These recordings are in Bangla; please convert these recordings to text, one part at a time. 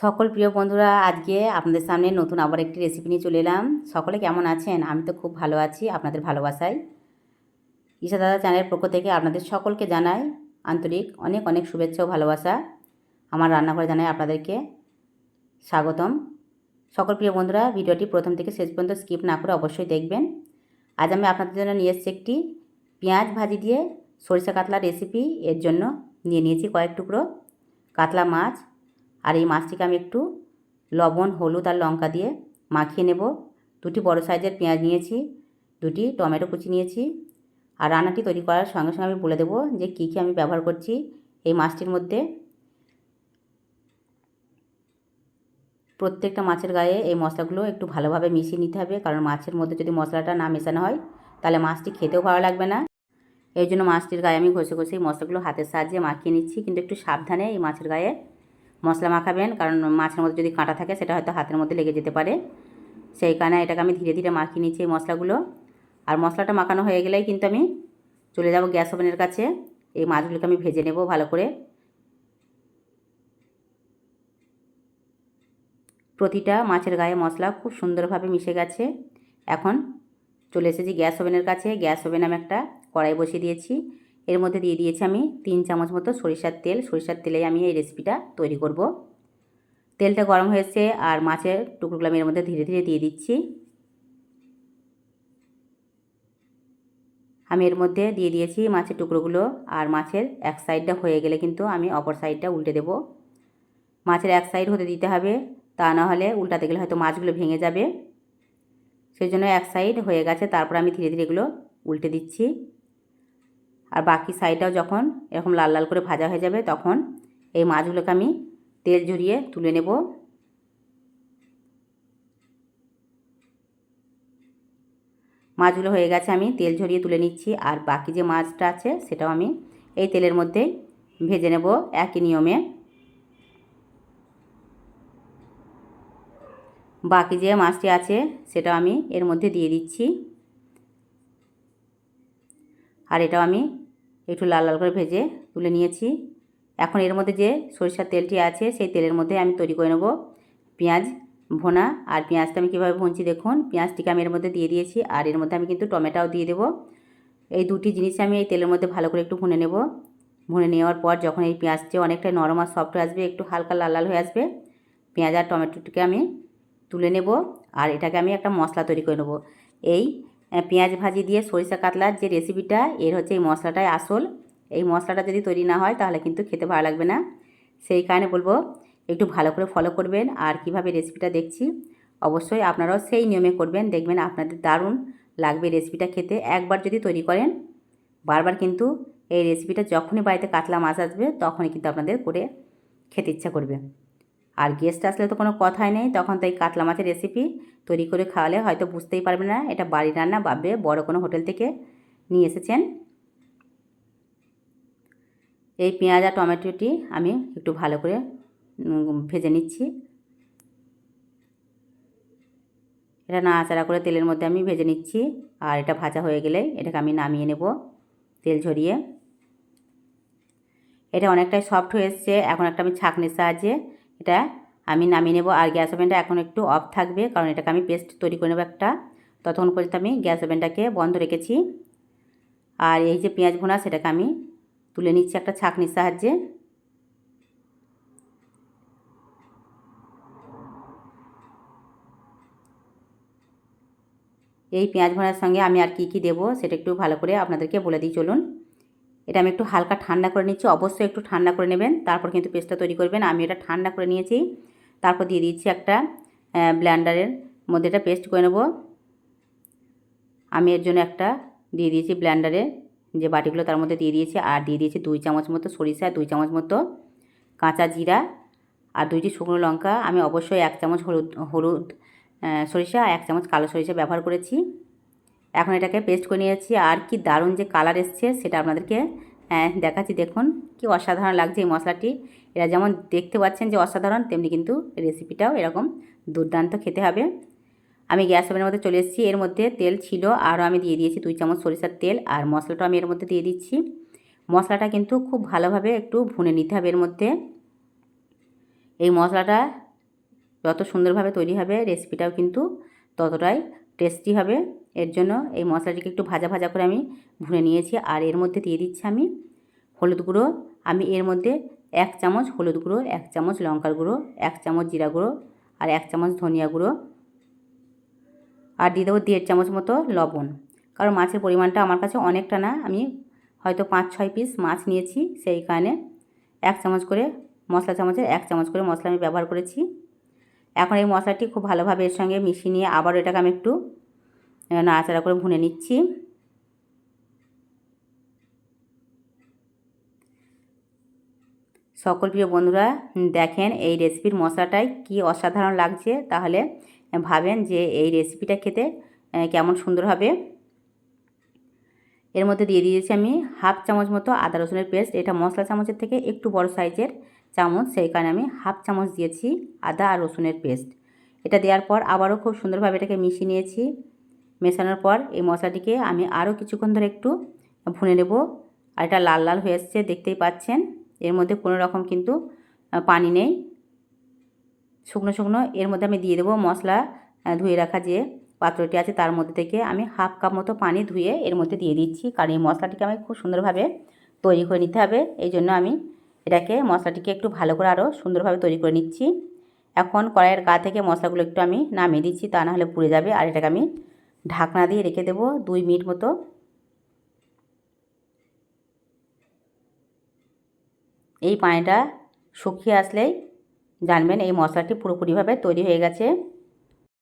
সকল প্রিয় বন্ধুরা, আজকে আপনাদের সামনে নতুন আবার একটি রেসিপি নিয়ে চলে এলাম। সকলে কেমন আছেন? আমি তো খুব ভালো আছি, আপনাদের ভালোবাসায়। ঈশা দাদা চ্যানেলের পক্ষ থেকে আপনাদের সকলকে জানাই আন্তরিক অনেক অনেক শুভেচ্ছা ও ভালোবাসা। আমার রান্নাঘরে জানাই আপনাদেরকে স্বাগতম। সকল প্রিয় বন্ধুরা, ভিডিওটি প্রথম থেকে শেষ পর্যন্ত স্কিপ না করে অবশ্যই দেখবেন। আজ আমি আপনাদের জন্য নিয়ে এসেছি একটি পেঁয়াজ ভাজি দিয়ে সরিষা কাতলা রেসিপি এর জন্য নিয়ে নিয়েছি কয়েক টুকরো কাতলা মাছ। আর এই মাছটিকে আমি একটু লবণ, হলুদ আর লঙ্কা দিয়ে মাখিয়ে নেব। দুটি বড় সাইজের পেঁয়াজ নিয়েছি, দুটি টমেটো কুচি নিয়েছি আর রান্নাটি তৈরি করার সঙ্গে সঙ্গে আমি বলে দেবো যে কী কী আমি ব্যবহার করছি এই মাছটির মধ্যে। প্রত্যেকটা মাছের গায়ে এই মশলাগুলো একটু ভালোভাবে মিশিয়ে নিতে হবে, কারণ মাছের মধ্যে যদি মশলাটা না মেশানো হয় তাহলে মাছটি খেতেও ভালো লাগবে না। এই জন্য মাছটির গায়ে আমি ঘষে ঘষে এই মশলাগুলো হাতের সাহায্যে মাখিয়ে নিচ্ছি, কিন্তু একটু সাবধানে এই মাছের গায়ে মশলা মাখাবেন, কারণ মাছের মধ্যে যদি কাঁটা থাকে সেটা হয়তো হাতের মধ্যে লেগে যেতে পারে। সেই কারণে এটাকে আমি ধীরে ধীরে মাখিয়ে নিচ্ছি এই মশলাগুলো। আর মশলাটা মাখানো হয়ে গেলেই কিন্তু আমি চলে যাব গ্যাস ওভেনের কাছে। এই মাছগুলোকে আমি ভেজে নেব ভালো করে। প্রতিটা মাছের গায়ে মশলা খুব সুন্দরভাবে মিশে গেছে। এখন চলে এসেছি গ্যাস ওভেনের কাছে। গ্যাস ওভেন আমি একটা কড়াই বসিয়ে দিয়েছি। এর মধ্যে দিয়ে দিয়েছি আমি তিন চামচ মতো সরিষার তেল। সরিষার তেলে আমি এই রেসিপিটা তৈরি করব। তেলটা গরম হয়েছে আর মাছের টুকরোগুলো আমি এর মধ্যে ধীরে ধীরে দিয়ে দিচ্ছি। আমি এর মধ্যে দিয়ে দিয়েছি মাছের টুকরোগুলো আর মাছের এক সাইডটা হয়ে গেলে কিন্তু আমি অপর সাইডটা উল্টে দেব। মাছের এক সাইড হতে দিতে হবে, তা না হলে উল্টাতে গেলে হয়তো মাছগুলো ভেঙে যাবে। সেই জন্য এক সাইড হয়ে গেছে, তারপর আমি ধীরে ধীরে এগুলো উল্টে দিচ্ছি। আর বাকি সাইডটাও যখন এরকম লাল লাল করে ভাজা হয়ে যাবে, তখন এই মাছগুলোকে আমি তেল ঝরিয়ে তুলে নেব। মাছগুলো হয়ে গেছে, আমি তেল ঝরিয়ে তুলে নিচ্ছি। আর বাকি যে মাছটা আছে, সেটাও আমি এই তেলের মধ্যে ভেজে নেব একই নিয়মে। বাকি যে মাছটি আছে, সেটাও আমি এর মধ্যে দিয়ে দিচ্ছি। আর এটাও আমি একটু লাল লাল করে ভেজে তুলে নিয়েছি। এখন এর মধ্যে যে সরিষার তেলটি আছে, সেই তেলের মধ্যে আমি তৈরি করে নেব পেঁয়াজ ভোনা। আর পেঁয়াজটা আমি কীভাবে ভুনছি দেখুন, পেঁয়াজটিকে আমি এর মধ্যে দিয়ে দিয়েছি। আর এর মধ্যে আমি কিন্তু টমেটোও দিয়ে দেবো। এই দুটি জিনিস আমি এই তেলের মধ্যে ভালো করে একটু ভুনে নেব। ভুনে নেওয়ার পর যখন এই পেঁয়াজটি অনেকটাই নরম আর সফট হয়ে আসবে, একটু হালকা লাল লাল হয়ে আসবে, পেঁয়াজ আর টমেটোটিকে আমি তুলে নেব। আর এটাকে আমি একটা মশলা তৈরি করে নেব। এই পেঁয়াজ ভাজি দিয়ে সরিষা কাতলার যে রেসিপিটা এর হচ্ছে এই মশলাটাই আসল। এই মশলাটা যদি তৈরি না হয়, তাহলে কিন্তু খেতে ভালো লাগবে না। সেই কারণে বলব, একটু ভালো করে ফলো করবেন। আর কীভাবে রেসিপিটা দেখছি, অবশ্যই আপনারাও সেই নিয়মে করবেন। দেখবেন আপনাদের দারুণ লাগবে রেসিপিটা খেতে। একবার যদি তৈরি করেন, বারবার কিন্তু এই রেসিপিটা যখনই বাড়িতে কাতলা মাছ আসবে, তখনই কিন্তু আপনাদের করে খেতে ইচ্ছা করবে। আর গেস্ট আসলে তো কোনো কথাই নেই, তখন তো এই কাতলা মাছের রেসিপি তৈরি করে খাওয়ালে হয়তো বুঝতেই পারবে না, এটা বাড়ি রান্না ভাববে বড় কোনো হোটেল থেকে নিয়ে এসেছেন। এই পেঁয়াজ আর টমেটোটি আমি একটু ভালো করে ভেজে নিচ্ছি। এটা নাড়াচাড়া করে তেলের মধ্যে আমি ভেজে নিচ্ছি, আর এটা ভাজা হয়ে গেলে এটাকে আমি নামিয়ে নেব তেল ঝরিয়ে। এটা অনেকটাই সফট হয়ে এসছে, এখন একটা আমি ছাঁকনির সাহায্যে এটা আমি নামিয়ে নেব। আর গ্যাস ওভেনটা এখন একটু অফ থাকবে, কারণ এটাকে আমি পেস্ট তৈরি করে নেব একটা। ততক্ষণ পর্যন্ত আমি গ্যাস ওভেনটাকে বন্ধ রেখেছি। আর এই যে পেঁয়াজ ভোনা, সেটাকে আমি তুলে নিচ্ছি একটা ছাঁকনির সাহায্যে। এই পেঁয়াজ ভোনার সঙ্গে আমি আর কি কি দেবো, সেটা একটু ভালো করে আপনাদেরকে বলে দিই, চলুন। এটা আমি একটু হালকা ঠান্ডা করে নিচ্ছি, অবশ্যই একটু ঠান্ডা করে নেবেন। তারপর কিন্তু পেস্টটা তৈরি করবেন। আমি এটা ঠান্ডা করে নিয়েছি। তারপর দিয়ে দিচ্ছি একটা ব্ল্যান্ডারের মধ্যে এটা পেস্ট করে নেব। আমি এর জন্য একটা দিয়ে দিয়েছি ব্ল্যান্ডারে যে বাটিগুলো তার মধ্যে দিয়ে দিয়েছি, আর দিয়ে দিয়েছি দুই চামচ মতো সরিষা, দুই চামচ মতো কাঁচা জিরা, আর দুইটি শুকনো লঙ্কা। আমি অবশ্যই এক চামচ হলুদ হলুদ সরিষা, এক চামচ কালো সরিষা ব্যবহার করেছি। এখন এটাকে পেস্ট করে নিয়েছি। আর কি দারুণ যে কালার এসছে সেটা আপনাদেরকে দেখাচ্ছি। দেখুন, কি অসাধারণ লাগছে এই মশলাটি। এরা যেমন দেখতে পাচ্ছেন যে অসাধারণ, তেমনি কিন্তু রেসিপিটাও এরকম দুর্দান্ত খেতে হবে। আমি গ্যাস ওভেনের মধ্যে চলে এসেছি। এর মধ্যে তেল ছিল, আরও আমি দিয়ে দিয়েছি দুই চামচ সরিষার তেল আর মশলাটা আমি এর মধ্যে দিয়ে দিচ্ছি। মশলাটা কিন্তু খুব ভালোভাবে একটু ভুনে নিতে হবে এর মধ্যে। এই মশলাটা যত সুন্দরভাবে তৈরি হবে রেসিপিটাও কিন্তু ততটাই টেস্টি হবে। এর জন্য এই মশলাটিকে একটু ভাজা ভাজা করে আমি ভুনে নিয়েছি। আর এর মধ্যে দিয়ে দিচ্ছি আমি হলুদ গুঁড়ো। আমি এর মধ্যে এক চামচ হলুদ গুঁড়ো, এক চামচ লঙ্কার গুঁড়ো, এক চামচ জিরা গুঁড়ো আর এক চামচ ধনিয়া গুঁড়ো। আর দিয়ে দেবো দেড় চামচ মতো লবণ। কারণ মাছের পরিমাণটা আমার কাছে অনেকটা না। আমি হয়তো পাঁচ ছয় পিস মাছ নিয়েছি সেই কারণে এক চামচ করে মশলা চামচের এক চামচ করে মশলা আমি ব্যবহার করেছি। এখন এই মশলাটি খুব ভালোভাবে এর সঙ্গে মিশিয়ে নিয়ে আবার এটাকে আমি একটু নাড়াচাড়া করে ভুনে নিচ্ছি। সকল প্রিয় বন্ধুরা, দেখেন এই রেসিপির মশলাটাই কি অসাধারণ লাগছে। তাহলে ভাবেন যে এই রেসিপিটা খেতে কেমন সুন্দর হবে। এর মধ্যে দিয়ে দিয়েছি আমি হাফ চামচ মতো আদা রসুনের পেস্ট। এটা মশলা চামচের থেকে একটু বড় সাইজের চামচ, সেই কারণে আমি হাফ চামচ দিয়েছি আদা আর রসুনের পেস্ট। এটা দেওয়ার পর আবারও খুব সুন্দরভাবে এটাকে মিশিয়ে নিয়েছি। মেশানোর পর এই মশলাটিকে আমি আরও কিছুক্ষণ ধরে একটু ভুনে নেব। আর এটা লাল লাল হয়ে এসছে, দেখতেই পাচ্ছেন। এর মধ্যে কোনো রকম কিন্তু পানি নেই। শুকনো শুকনো, এর মধ্যে আমি দিয়ে দেবো মশলা ধুয়ে রাখা যে পাত্রটি আছে তার মধ্যে থেকে আমি হাফ কাপ মতো পানি ধুয়ে এর মধ্যে দিয়ে দিচ্ছি। কারণ এই মশলাটিকে আমি খুব সুন্দরভাবে তৈরি করে নিতে হবে। এই জন্য আমি এটাকে, মশলাটিকে একটু ভালো করে আরও সুন্দরভাবে তৈরি করে নিচ্ছি। এখন কড়াইয়ের গা থেকে মশলাগুলো একটু আমি নামিয়ে দিচ্ছি, তা নাহলে পুড়ে যাবে। আর এটাকে আমি ঢাকনা দিয়ে রেখে দেবো দুই মিনিট মতো। এই পানিটা শুকিয়ে আসলেই জানবেন এই মশলাটি পুরোপুরিভাবে তৈরি হয়ে গেছে।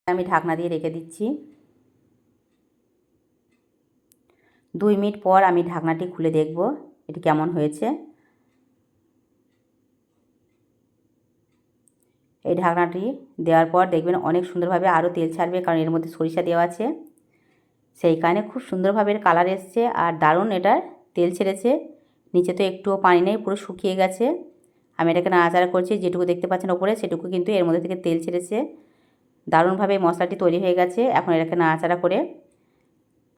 আমি ঢাকনা দিয়ে রেখে দিচ্ছি। দুই মিনিট পর আমি ঢাকনাটি খুলে দেখব এটি কেমন হয়েছে। এই ঢাকনাটি দেওয়ার পর দেখবেন অনেক সুন্দরভাবে আরও তেল ছাড়বে কারণ এর মধ্যে সরিষা দেওয়া আছে। সেই কারণে খুব সুন্দরভাবে এর কালার এসছে আর দারুণ এটার তেল ছেড়েছে। নিচে তো একটুও পানি নেই, পুরো শুকিয়ে গেছে। আমি এটাকে নাড়াচাড়া করছি, যেটুকু দেখতে পাচ্ছেন ওপরে সেটুকু কিন্তু এর মধ্যে থেকে তেল ছেড়েছে। দারুণভাবে মশলাটি তৈরি হয়ে গেছে, এখন এটাকে নাড়াচাড়া করে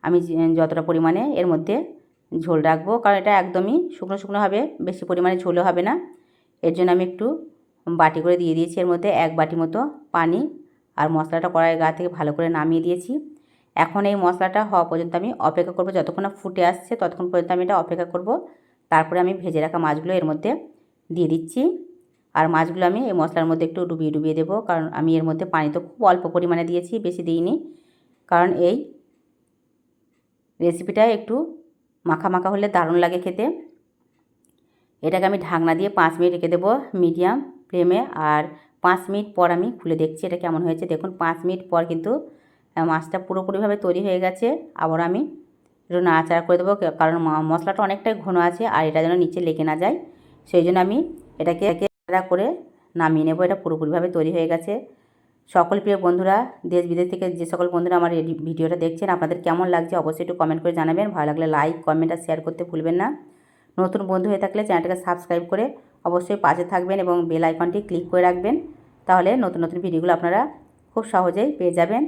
আমি যতটা পরিমাণে এর মধ্যে ঝোল রাখব, কারণ এটা একদমই শুকনো শুকনো হবে, বেশি পরিমাণে ঝোলও হবে না। এর জন্য আমি একটু বাটি করে দিয়ে দিয়েছি এর মধ্যে এক বাটি মতো পানি, আর মশলাটা কড়াইয়ের গা থেকে ভালো করে নামিয়ে দিয়েছি। এখন এই মশলাটা হওয়া পর্যন্ত আমি অপেক্ষা করব, যতক্ষণ না ফুটে আসছে ততক্ষণ পর্যন্ত আমি এটা অপেক্ষা করব। তারপরে আমি ভেজে রাখা মাছগুলো এর মধ্যে দিয়ে দিচ্ছি। আর মাছগুলো আমি এই মশলার মধ্যে একটু ডুবিয়ে ডুবিয়ে দেবো, কারণ আমি এর মধ্যে পানি তো খুব অল্প পরিমাণে দিয়েছি, বেশি দিইনি। কারণ এই রেসিপিটা একটু মাখা মাখা হলে দারুণ লাগে খেতে। এটাকে আমি ঢাকনা দিয়ে পাঁচ মিনিট রেখে দেবো মিডিয়াম ফ্লেমে, আর পাঁচ মিনিট পর আমি খুলে দেখছি এটা কেমন হয়েছে। দেখুন, পাঁচ মিনিট পর কিন্তু মাছটা পুরোপুরিভাবে তৈরি হয়ে গেছে। আবার আমি একটু নাড়াচাড়া করে দেবো কারণ মশলাটা অনেকটাই ঘন আছে আর এটা যেন নিচে লেগে না যায়। সেই জন্য আমি এটাকে একে করে নামিয়ে নেব। এটা পুরোপুরিভাবে তৈরি হয়ে গেছে। সকল প্রিয় বন্ধুরা, দেশ বিদেশ থেকে যে সকল বন্ধুরা আমার এই ভিডিওটা দেখছেন, আপনাদের কেমন লাগছে অবশ্যই একটু কমেন্ট করে জানাবেন। ভালো লাগলে লাইক কমেন্ট আর শেয়ার করতে ভুলবেন না। নতুন বন্ধু হয়ে থাকলে চ্যানেলটাকে সাবস্ক্রাইব করে অবশ্যই পাশে থাকবেন এবং বেল আইকনটি ক্লিক করে রাখবেন। তাহলে নতুন নতুন ভিডিওগুলো আপনারা খুব সহজেই পেয়ে যাবেন।